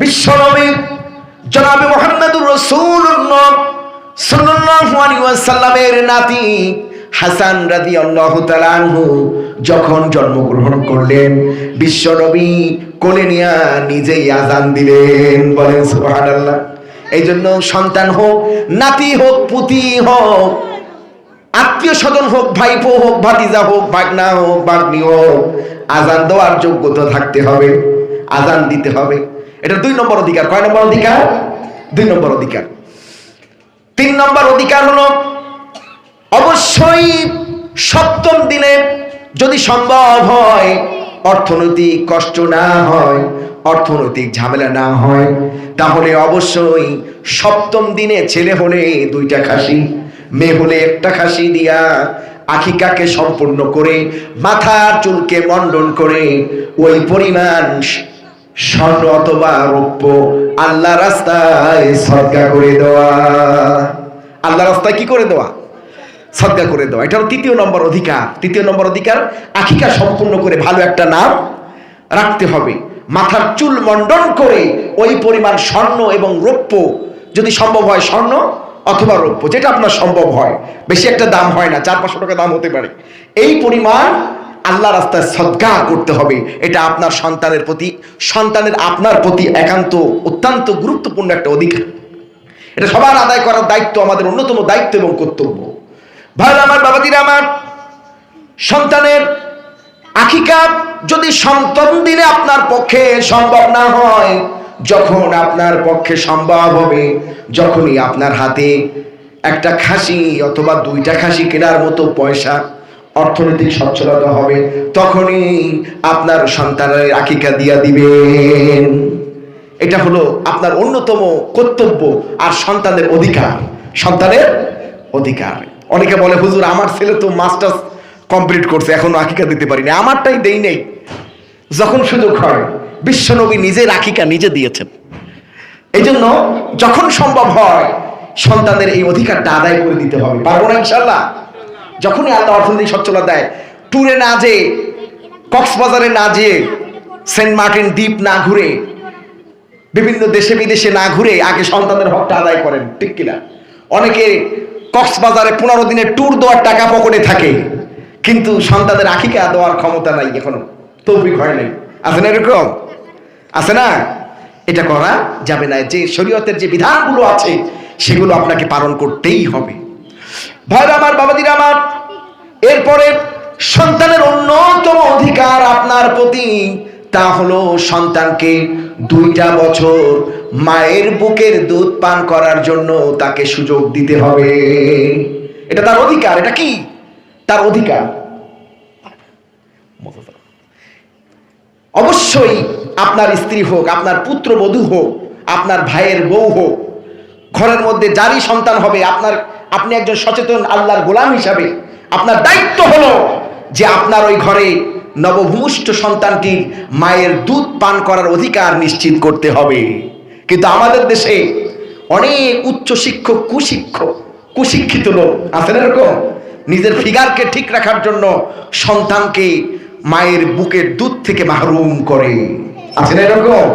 বিশ্বনবী জনাবে মোহাম্মদুর সাল্লাল্লাহু আলাইহি ওয়াসাল্লামের নাতি হাসান রাদিয়াল্লাহু তাআলা আনহু যখন জন্মগ্রহণ করলেন, বিশ্বনবী কোলে নিয়ে নিজেই আজান দিলেন, বলেন সুবহানাল্লাহ। এই জন্য সন্তান হোক, নাতি হোক, পুতি হোক, আত্মীয় স্বজন হোক, ভাইপো হোক, ভাতিজা হোক, ভাগনা হোক, ভাগ্নি হোক আজান দেওয়ার যোগ্যতা থাকতে হবে আজান দিতে হবে। এটা দুই নম্বর অধিকার। কয় নম্বর অধিকার? দুই নম্বর অধিকার। তিন নম্বর অধিকার হলো, অবশ্যই সপ্তম দিনে যদি সম্ভব হয়, অর্থনৈতিক কষ্ট না হয়, অর্থনৈতিক ঝামেলা না হয়, তাহলে অবশ্যই সপ্তম দিনে ছেলে হলে দুইটা খাসি, মেয়ে হলে একটা খাসি দিয়া আখিকাকে সম্পূর্ণ করে, মাথার চুলকে মণ্ডন করে ওই পরিমাণ স্বর্ণ অথবা রৌপ্য আল্লাহ রাস্তায় সদকা করে দেওয়া। আল্লাহ রাস্তায় কি করে দেওয়া? সদকা করে দেওয়া। এটা তৃতীয় নম্বর অধিকার। তৃতীয় নম্বর অধিকার, আখিকা সম্পূর্ণ করে ভালো একটা নাম রাখতে হবে। মাথার চুল মণ্ডন করে ওই পরিমাণ স্বর্ণ এবং রৌপ্য যদি সম্ভব হয় স্বর্ণ অথবা রৌপ্য, যেটা আপনার সম্ভব হয়। বেশি একটা দাম হয় না, চার পাঁচশো টাকা দাম হতে পারে। এই পরিমাণ আল্লাহ রাস্তায় সদ্গা করতে হবে। এটা আপনার সন্তানের প্রতি, সন্তানের আপনার প্রতি একান্ত অত্যন্ত গুরুত্বপূর্ণ একটা অধিকার। এটা সবার আদায় করার দায়িত্ব, আমাদের অন্যতম দায়িত্ব এবং কর্তব্য। ভাই, আমার বাবাদিরা আমার সন্তানের আখিকা যদি সন্তান দিনে আপনার পক্ষে সম্ভব না হয়, যখন আপনার পক্ষে সম্ভব হবে, যখনই আপনার হাতে একটা খাসি অথবা দুইটা খাসি কেনার মতো পয়সা অর্থনৈতিক সচ্ছলতা হবে, তখনই আপনার সন্তানের আকিকা দিয়া দিবেন। এটা হলো আপনার অন্যতম কর্তব্য আর সন্তানের অধিকার। সন্তানের অধিকার। অনেকে বলে, হুজুর, আমার ছেলে তো মাস্টার্স কমপ্লিট করছে, এখনও আকিকা দিতে পারিনি। আমারটাই দেই নেই। যখন সুযোগ হয়, বিশ্বনবী নিজের আকিকা নিজে দিয়েছেন। এই জন্য যখন সম্ভব হয়, সন্তানের এই অধিকারটা আদায় করে দিতে হবে। পারব না ইনশাল্লাহ যখনই আল্লাহ অর্থনৈতিক সচ্ছলতা দেয়, ট্যুরে না যেয়ে, কক্সবাজারে না যেয়ে, সেন্ট মার্টিন দ্বীপ না ঘুরে, বিভিন্ন দেশে বিদেশে না ঘুরে আগে সন্তানের হকটা আদায় করেন, ঠিক কিনা? অনেকে কক্সবাজারে পনেরো দিনের ট্যুর দেওয়ার টাকা পকেটে থাকে, কিন্তু সন্তানের আখিকা দেওয়ার ক্ষমতা নাই এখনও, তৌফিক হয় নাই। আছে না এরকম? আছে না? এটা করা যাবে না। যে শরীয়তের যে বিধানগুলো আছে, সেগুলো আপনাকে পালন করতেই হবে। ভাইরা আমার বাবাদিরা আমার, এরপরে সন্তানের অন্যতম অধিকার আপনার প্রতি, তা হলো সন্তানকে দুইটা বছর মায়ের বুকের দুধ পান করার জন্য তাকে সুযোগ দিতে হবে। এটা তার অধিকার, এটা কি? তার অধিকার। অবশ্যই আপনার স্ত্রী হোক, আপনার পুত্রবধূ হোক, আপনার ভাইয়ের বউ হোক, ঘরের মধ্যে যারই সন্তান হবে, আপনার আপনি একজন সচেতন আল্লাহর গোলাম হিসাবে, আপনার দায়িত্ব হলো যে আপনার ওই ঘরে নবভূমিষ্ঠ সন্তানটি মায়ের দুধ পান করার অধিকার নিশ্চিত করতে হবে। কিন্তু আমাদের দেশে অনেক উচ্চ শিক্ষক, কুশিক্ষক, কুশিক্ষিত লোক আছেন এরকম? নিজের ফিগারকে ঠিক রাখার জন্য সন্তানকে মায়ের বুকের দুধ থেকে মাহরুম করে। আছেন এরকম?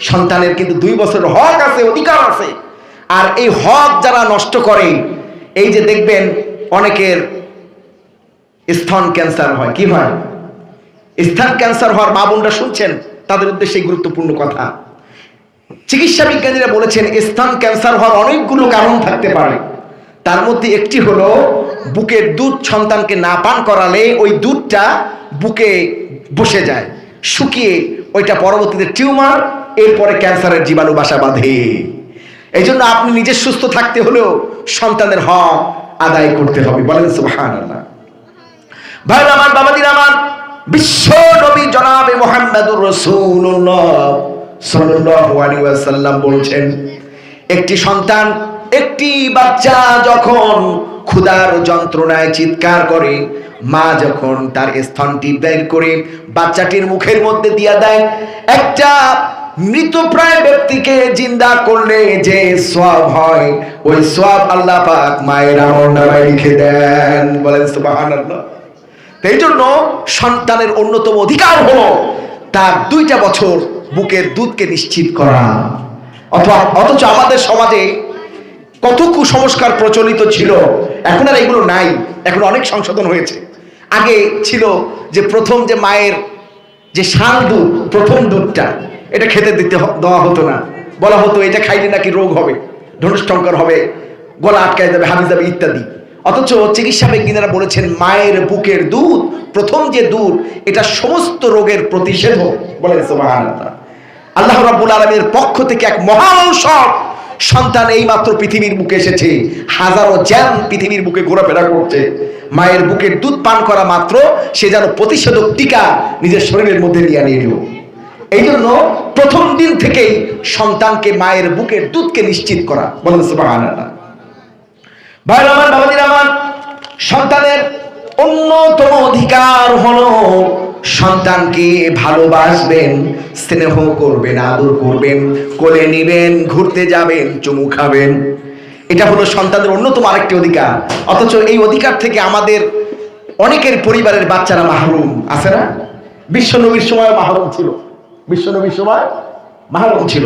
সন্তানের কিন্তু দুই বছর হক আছে, অধিকার আছে। আর এই হক যারা নষ্ট করে, এই যে দেখবেন অনেকের স্তন ক্যান্সার হয়। কি হয়? স্তন ক্যান্সার হওয়ার মা বোনরা শুনছেন? তাদের উদ্দেশ্যে গুরুত্বপূর্ণ কথা। চিকিৎসা বিজ্ঞানীরা বলেছেন স্তন ক্যান্সার হওয়ার অনেকগুলো কারণ থাকতে পারে। তার মধ্যে একটি হলো বুকের দুধ সন্তানকে না পান করালে ওই দুধটা বুকে বসে যায়, শুকিয়ে ওইটা পরবর্তীতে টিউমার, এরপরে ক্যান্সারের জীবাণু বাসা বাঁধে। এই জন্য আপনি নিজে সুস্থ থাকতে হলেও সন্তানের হক আদায় করতে হবে। বলেন আল্লাহ ভাই আমার বাবাদির আমার, বিশ্ব নবী জনাবে মোহাম্মদুর রসুল্লাহ সাল্লাল্লাহু বলছেন, একটি সন্তান একটি বাচ্চা যখন ক্ষুধার যন্ত্রণায় চিৎকার করে, মা যখন তার স্তনটি বের করে বাচ্চাটির মুখের মধ্যে দিয়া দেয়, একটা মৃতপ্রায় ব্যক্তিকে জিন্দা করলে যে সওয়াব হয়, ওই সওয়াব আল্লাহ পাক মায়ের নামায় লিখে দেন। বলেন এই জন্য সন্তানের অন্যতম অধিকার হলো তার দুইটা বছর বুকের দুধকে নিশ্চিত করা। অথবা অথচ আমাদের সমাজে কত কুসংস্কার প্রচলিত ছিল, এখন আর এগুলো নাই, এখন অনেক সংশোধন হয়েছে। আগে ছিল যে প্রথম যে মায়ের যে শাল দুধ, প্রথম দুধটা এটা খেতে দিতে দেওয়া হতো না। বলা হতো, এটা খাইলে নাকি রোগ হবে ধনুষ্টঙ্কর হবে, গলা আটকায় যাবে হাবি যাবে, ইত্যাদি। অথচ চিকিৎসা বিজ্ঞানীরা বলেছেন, মায়ের বুকের দুধ, প্রথম যে দুধ, এটা সমস্ত রোগের প্রতিষেধক, বলেন আল্লাহ রাব্বুল আলামিনের পক্ষ থেকে এক মহা ঔষধ সন্তান এই মাত্র পৃথিবীর বুকে এসেছে। হাজারো জ্যাম পৃথিবীর বুকে ঘোরাফেরা করছে। মায়ের বুকের দুধ পান করা মাত্র, সে যেন প্রতিষেধক টিকা নিজের শরীরের মধ্যে নিয়ে নিয়ে এই জন্য প্রথম দিন থেকেই সন্তানকে মায়ের বুকের দুধকে নিশ্চিত করা। বলেন ভাই আমার সন্তানের অন্যতম অধিকার হলো সন্তানকে ভালোবাসবেন, স্নেহ করবেন, আদর করবেন, কোলে নিবেন, ঘুরতে যাবেন, চুমু খাবেন। এটা হলো সন্তানের অন্যতম আরেকটি অধিকার। অথচ এই অধিকার থেকে আমাদের অনেকের পরিবারের বাচ্চারা মাহরুম। আছে না? বিশ্বনবীর সময় মাহরুম ছিল। বিশ্বনবীর সময় মাহরুম ছিল।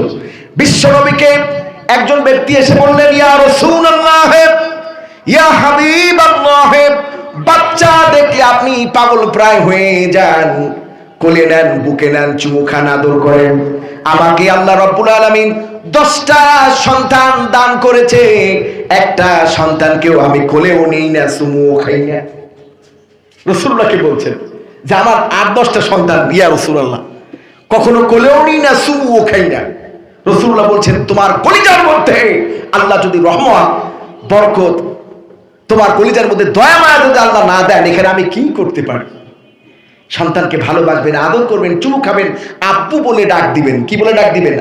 বিশ্বনবীকে একজন ব্যক্তি এসে বললেন, ইয়া রাসূলুল্লাহ, ইয়া হাবিব বাচ্চা দেখলে আপনি পাগল প্রায় হয়ে যান। কোলে নেন, বুকে নেন চুমু খান আদর করেন। আমাকে আল্লাহ রব্বুল আলামিন দশটা সন্তান দান করেছে। একটা সন্তানকেও আমি কোলেও নেই না, চুমুও খাই না। রসুল্লাহ কি বলছেন? যে আমার আট, দশটা সন্তান, ইয়া রসুল্লাহ কখনো কোলেও নিই না চুমুও খাই না। রসুল্লাহ বলছেন, তোমার কলিজার মধ্যে আল্লাহ যদি রহমত, বরকত, তোমার কলিজার মধ্যে দয়া, মায়া যদি আল্লাহ না দেন, এখানে আমি কি করতে পারি? সন্তানকে ভালোবাসবেন, আদর করবেন, চুমু খাবেন, আব্বু বলে ডাক দিবেন। কি বলে ডাক দিবেন?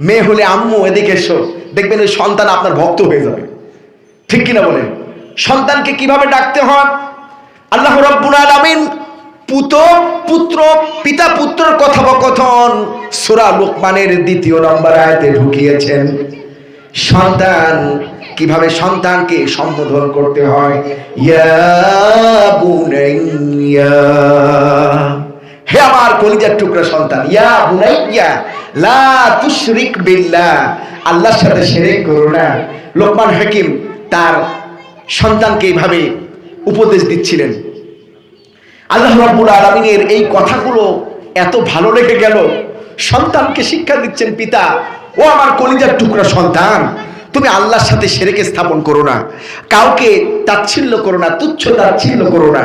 মেয়ে হলে আম্মু, এদিকে এসো। দেখবেন ওই সন্তান আপনার ভক্ত হয়ে যাবে। ঠিক কিনা বলেন? সন্তানকে কীভাবে ডাকতে হয়? আল্লাহ রাব্বুল আলামিন পুত, পুত্র, পিতা পুত্রর কথোপকথন। সূরা লোকমানের দ্বিতীয় নম্বর আয়াতে ঢুকিয়েছেন। সন্তান, কীভাবে সন্তানকে সম্বোধন করতে হয়? হে আমার কলিজার টুকরা সন্তান, ইয়া বুনাইয়া, লা তুশরিক বিল্লাহ। আল্লাহর সাথে শিরক করো না। লোকমান হাকিম তার সন্তানকে এইভাবে উপদেশ দিচ্ছিলেন। আল্লাহ রাব্বুল আলামিনের এই কথাগুলো এত ভালো লেগে গেল। সন্তানকে শিক্ষা দিচ্ছেন পিতা, ও আমার কলিজার টুকরা সন্তান, তুমি আল্লাহর সাথে সেরেকে স্থাপন করো না। কাউকে তাচ্ছিল্য করো না, তুচ্ছ তাচ্ছিল্য করো না।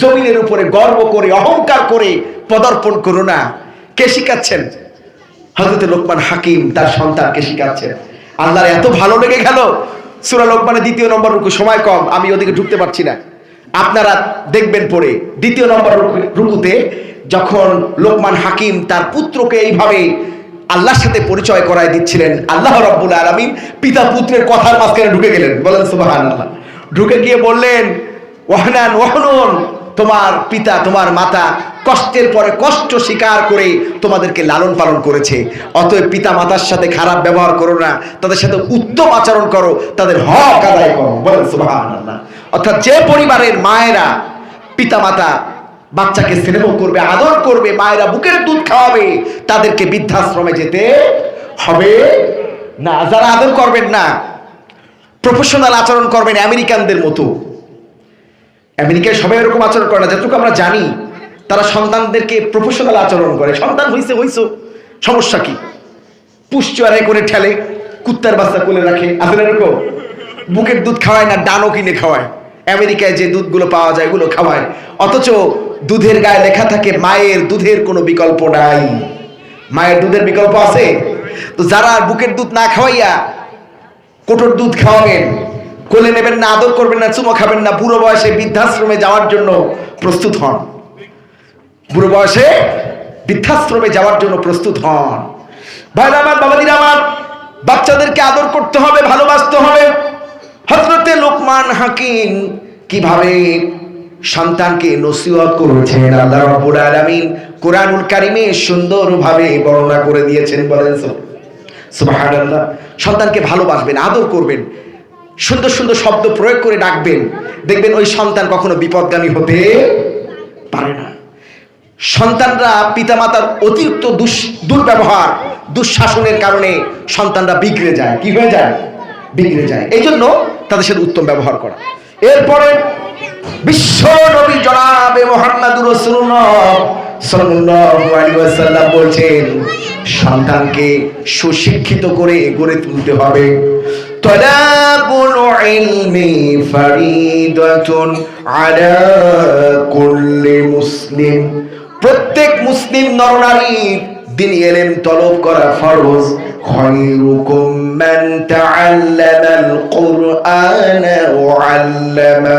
জমিনের উপরে গর্ব করে, অহংকার করে পদার্পণ করো না। কে শিখাচ্ছেন? হজরত লোকমান হাকিম তার সন্তানকে শিখাচ্ছেন। আল্লাহর এত ভালো লেগে গেল। সুরা লোকমানের দ্বিতীয় নম্বর সময় কম, আমি ওদিকে ঢুকতে পারছি না। আপনারা দেখবেন পরে দ্বিতীয় নম্বর রুকু- রুকুতে যখন লোকমান হাকিম তার পুত্রকে এইভাবে আল্লাহর সাথে পরিচয় করায় দিচ্ছিলেন, আল্লাহ রব্বুল আলমিন পিতা পুত্রের কথার মাঝখানে ঢুকে গেলেন। বলেন সুবাহ ঢুকে গিয়ে বললেন ওহনান ওহনুন তোমার পিতা, তোমার মাতা কষ্টের পরে কষ্ট স্বীকার করে তোমাদেরকে লালন পালন করেছে। অতএব পিতা মাতার সাথে খারাপ ব্যবহার করো না, তাদের সাথে উত্তম আচরণ করো, তাদের হক আদায় করো অর্থাৎ যে পরিবারের মায়েরা পিতা মাতা বাচ্চাকে স্নেহ করবে, আদর করবে, মায়েরা বুকের দুধ খাওয়াবে, তাদেরকে বৃদ্ধাশ্রমে যেতে হবে না। যারা আদর করবেন না প্রফেশনাল আচরণ করবেন আমেরিকানদের মতো। আমেরিকায় সবাই এরকম আচরণ করে না। যতটুকু আমরা জানি, তারা সন্তানদেরকে প্রফেশনাল আচরণ করে। সন্তান হইছে, হইছো। সমস্যা কি? পুষ্টারে করে ঠেলে, কুত্তার বাচ্চা কোলে রাখে। আসলে এরকম? বুকের দুধ খাওয়ায় না, ডানও কিনে খাওয়ায়। আমেরিকায় যে দুধগুলো পাওয়া যায় এগুলো খাওয়ায়। অথচ দুধের গায়ে লেখা থাকে, মায়ের দুধের কোনো বিকল্প নাই। মায়ের দুধের বিকল্প আছে? তো যারা বুকের দুধ না খাওয়াইয়া, কোটর দুধ খাওয়াবেন কোলে নেবেন না, আদর করবেন না, চুমো খাবেন না, বুড়ো বয়সে বৃদ্ধাশ্রমে যাওয়ার জন্য প্রস্তুত হন। বুড়ো বয়সে বৃদ্ধাশ্রমে যাওয়ার জন্য প্রস্তুত হন। ভাইরা আমার বাবাদির আমার, বাচ্চাদেরকে আদর করতে হবে, ভালোবাসতে হবে। হজরতে লোকমান হাকিম কীভাবে সন্তানকে নসিহত করেছেন, আল্লাহ রাব্বুল আলামিন কোরআনুল কারিমে সুন্দরভাবে বর্ণনা করে দিয়েছেন, বলেন সব সুবহানাল্লাহ। সন্তানকে ভালোবাসবেন, আদর করবেন। সুন্দর সুন্দর শব্দ প্রয়োগ করে ডাকবেন। দেখবেন ওই সন্তান কখনো বিপদগামী হতে পারে না। সন্তানরা পিতামাতার অতিরিক্ত দুর্ব্যবহার, দুঃশাসনের কারণে সন্তানরা বিগড়ে যায়। কি হয়ে যায়? বিগড়ে যায়। এই জন্য তাদের সাথে উত্তম ব্যবহার করা। এরপরে বিশ্ব নবী জনাবে মোহাম্মদুর বলছেন, সন্তানকে সুশিক্ষিত করে গড়ে তুলতে হবে। তলাবুল ইলমি ফারিদাতুন আলা কুল্লি মুসলিম প্রত্যেক মুসলিম নরনারীর দিনী এলেম তলব করা ফরজ। তাআল্লামাল কুরআনা ওয়া আল্লামা।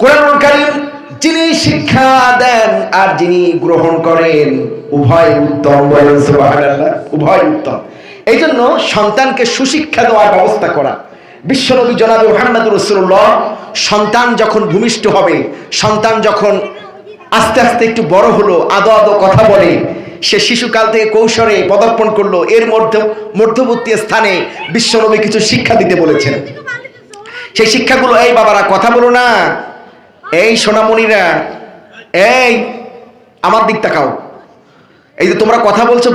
কোরআনুল কারীম যিনি শিক্ষা দেন আর যিনি গ্রহণ করেন, উভয় উত্তম বলেন সুবহানাল্লাহ, উভয় উত্তম। এই জন্য সন্তানকে সুশিক্ষা দেওয়ার ব্যবস্থা করা। বিশ্বনবী জনাবে মোহাম্মদ রসুল্লাহ, সন্তান যখন ভূমিষ্ঠ হবে, সন্তান যখন আস্তে আস্তে একটু বড় হলো, আদো আদো কথা বলে, সে শিশুকাল থেকে কৌশলে পদার্পণ করল, এর মধ্যে মধ্যবর্তী স্থানে বিশ্বনবী কিছু শিক্ষা দিতে বলেছেন। সেই শিক্ষাগুলো, এই বাবারা, কথা বলো না। এই সোনামণিরা, এই, আমার দিক তাকাও। এই যে তোমরা কথা বলছো